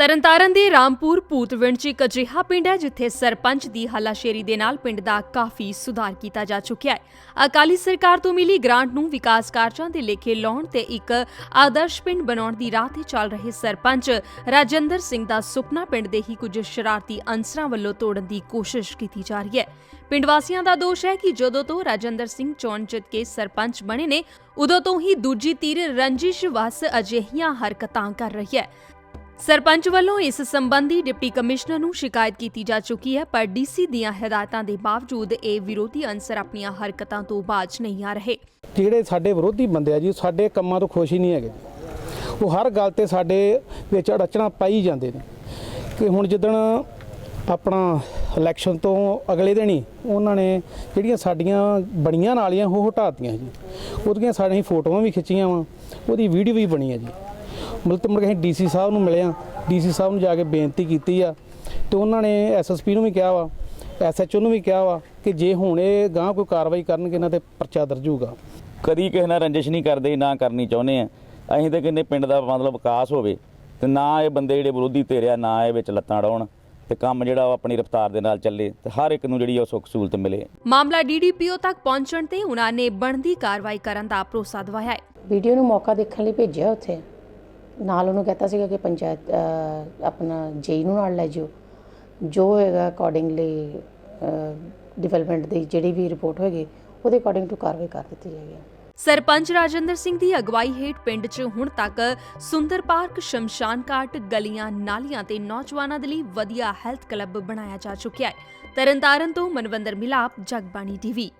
ਤਰਨਤਾਰਨ ਦੇ ਰਾਮਪੁਰ ਭੂਤਵਿੰਡ 'ਚ ਇੱਕ ਅਜਿਹਾ ਪਿੰਡ ਹੈ ਜਿੱਥੇ ਸਰਪੰਚ ਦੀ ਹੱਲਾਸ਼ੇਰੀ ਦੇ ਨਾਲ ਪਿੰਡ ਦਾ ਕਾਫੀ ਸੁਧਾਰ ਕੀਤਾ ਜਾ ਚੁੱਕਿਆ ਹੈ। ਅਕਾਲੀ ਸਰਕਾਰ ਤੋਂ ਮਿਲੀ ਗ੍ਰਾਂਟ ਨੂੰ ਵਿਕਾਸ ਕਾਰਜਾਂ ਦੇ ਲੇਖੇ ਲਾਉਣ ਤੇ ਇੱਕ ਆਦਰਸ਼ ਪਿੰਡ ਬਣਾਉਣ ਦੀ ਰਾਹ ਤੇ ਚੱਲ ਰਹੇ ਸਰਪੰਚ ਰਾਜਿੰਦਰ ਸਿੰਘ ਦਾ ਸੁਪਨਾ ਪਿੰਡ ਦੇ ਹੀ ਕੁਝ ਸ਼ਰਾਰਤੀ ਅਨਸਰਾਂ ਵੱਲੋਂ ਤੋੜਨ ਦੀ ਕੋਸ਼ਿਸ਼ ਕੀਤੀ ਜਾ ਰਹੀ ਹੈ। ਪਿੰਡ ਵਾਸੀਆਂ ਦਾ ਦੋਸ਼ ਹੈ ਕਿ ਜਦੋਂ ਤੋਂ ਰਾਜਿੰਦਰ ਸਿੰਘ ਚੋਣ ਜਿੱਤ ਕੇ ਸਰਪੰਚ ਬਣੇ ਨੇ, ਉਦੋਂ ਤੋਂ ਹੀ ਦੂਜੀ ਧਿਰ ਰੰਜਿਸ਼ ਵਸ ਅਜਿਹੀਆਂ ਹਰਕਤਾਂ ਕਰ ਰਹੀ ਹੈ। ਸਰਪੰਚ ਵੱਲੋਂ ਇਸ ਸੰਬੰਧੀ ਡਿਪਟੀ ਕਮਿਸ਼ਨਰ ਨੂੰ ਸ਼ਿਕਾਇਤ ਕੀਤੀ ਜਾ ਚੁੱਕੀ ਹੈ, ਪਰ ਡੀਸੀ ਦੀਆਂ ਹਦਾਇਤਾਂ ਦੇ ਬਾਵਜੂਦ ਇਹ ਵਿਰੋਧੀ ਅਨਸਰ ਆਪਣੀਆਂ ਹਰਕਤਾਂ ਤੋਂ ਬਾਜ ਨਹੀਂ ਆ ਰਹੇ। ਜਿਹੜੇ ਸਾਡੇ ਵਿਰੋਧੀ ਬੰਦੇ ਆ ਜੀ, ਸਾਡੇ ਕੰਮਾਂ ਤੋਂ ਖੁਸ਼ ਹੀ ਨਹੀਂ ਹੈਗੇ। ਜੀ। ਉਹ ਹਰ ਗੱਲ ਤੇ ਸਾਡੇ ਵਿੱਚ ਅੜਚਣਾ ਪਾਈ ਜਾਂਦੇ ਨੇ ਕਿ ਹੁਣ ਜਿੱਦਣ ਆਪਣਾ ਇਲੈਕਸ਼ਨ ਤੋਂ ਅਗਲੇ ਦਿਨ ਹੀ ਉਹਨਾਂ ਨੇ ਜਿਹੜੀਆਂ ਸਾਡੀਆਂ ਬਣੀਆਂ ਨਾਲੀਆਂ ਉਹ ਹਟਾਤੀਆਂ ਜੀ। ਉਹਦੀਆਂ ਸਾਡੀਆਂ ਫੋਟੋਆਂ ਵੀ ਖਿੱਚੀਆਂ ਵਾ, ਉਹਦੀ ਵੀਡੀਓ ਵੀ ਬਣੀ ਹੈ ਜੀ। ਮਤਲਬ ਮੁੜ ਕੇ ਅਸੀਂ ਡੀਸੀ ਸਾਹਿਬ ਨੂੰ ਮਿਲੇ ਆ ਡੀਸੀ ਸਾਹਿਬ ਨੂੰ ਜਾ ਕੇ ਬੇਨਤੀ ਕੀਤੀ ਆ। ਤੇ ਉਹਨਾਂ ਨੇ ਐਸਐਸਪੀ ਨੂੰ ਵੀ ਕਿਹਾ ਵਾ ਐਸਐਚਓ ਨੂੰ ਵੀ ਕਿਹਾ ਵਾ ਕਿ ਜੇ ਹੁਣ ਇਹ ਗਾਂ ਕੋਈ ਕਾਰਵਾਈ ਕਰਨਗੇ ਇਹਨਾਂ ਤੇ ਪਰਚਾ ਦਰਜ ਹੋਊਗਾ। ਕਦੀ ਕਿਸੇ ਨਾਲ ਰੰਜਿਸ਼ ਨਹੀਂ ਕਰਦੇ ਨਾ ਕਰਨੀ ਚਾਹੁੰਦੇ ਆ। ਅਸੀਂ ਤਾਂ ਕਹਿੰਦੇ ਪਿੰਡ ਦਾ ਮਤਲਬ ਵਿਕਾਸ ਹੋਵੇ ਤੇ ਨਾ ਇਹ ਬੰਦੇ ਜਿਹੜੇ ਵਿਰੋਧੀ ਧਿਰ ਆ ਨਾ ਇਹ ਵਿੱਚ ਲੱਤਾਂ ਡਾਉਣ ਤੇ ਕੰਮ ਜਿਹੜਾ ਉਹ ਆਪਣੀ ਰਫ਼ਤਾਰ ਦੇ ਨਾਲ ਚੱਲੇ ਤੇ ਹਰ ਇੱਕ ਨੂੰ ਜਿਹੜੀ ਉਹ ਸੁੱਖ ਸਹੂਲਤ ਮਿਲੇ। ਮਾਮਲਾ ਡੀਡੀਪੀਓ ਤੱਕ ਪਹੁੰਚਣ ਤੇ ਉਹਨਾਂ ਨੇ ਬਣਦੀ ਕਾਰਵਾਈ ਕਰਨ ਦਾ ਭਰੋਸਾ ਦਿਵਾਇਆ ਹੈ। ਵੀਡੀਓ ਨੂੰ ਮੌਕਾ ਦੇਖਣ ਲਈ ਭੇਜਿਆ ਉੱਥੇ। ਨਾਲ ਉਹਨੂੰ ਕਹਤਾ ਸੀਗਾ ਕਿ ਪੰਚਾਇਤ ਆਪਣਾ ਜੇਈ ਨੂੰ ਨਾਲ ਲੈ ਜਿਓ। ਜੋ ਹੋਏਗਾ ਅਕੋਰਡਿੰਗਲੀ ਡਿਵੈਲਪਮੈਂਟ ਦੀ ਜਿਹੜੀ ਵੀ ਰਿਪੋਰਟ ਹੋਏਗੀ, ਉਹਦੇ ਅਕੋਰਡਿੰਗ ਟੂ ਕਾਰਵਾਈ ਕਰ ਦਿੱਤੀ ਜਾਏਗੀ। ਸਰਪੰਚ ਰਾਜਿੰਦਰ ਸਿੰਘ ਦੀ ਅਗਵਾਈ ਹੇਠ ਪਿੰਡ 'ਚ ਹੁਣ ਤੱਕ ਸੁੰਦਰ ਪਾਰਕ, ਸ਼ਮਸ਼ਾਨ ਘਾਟ, ਗਲੀਆਂ, ਨਾਲੀਆਂ ਤੇ ਨੌਜਵਾਨਾਂ ਦੇ ਲਈ ਵਧੀਆ ਹੈਲਥ ਕਲੱਬ ਬਣਾਇਆ ਜਾ ਚੁੱਕਿਆ ਹੈ। ਤਰਨਤਾਰਨ ਤੋਂ ਮਨਵੰਦਰ ਮਿਲਾਪ, ਜਗਬਾਣੀ ਟੀਵੀ।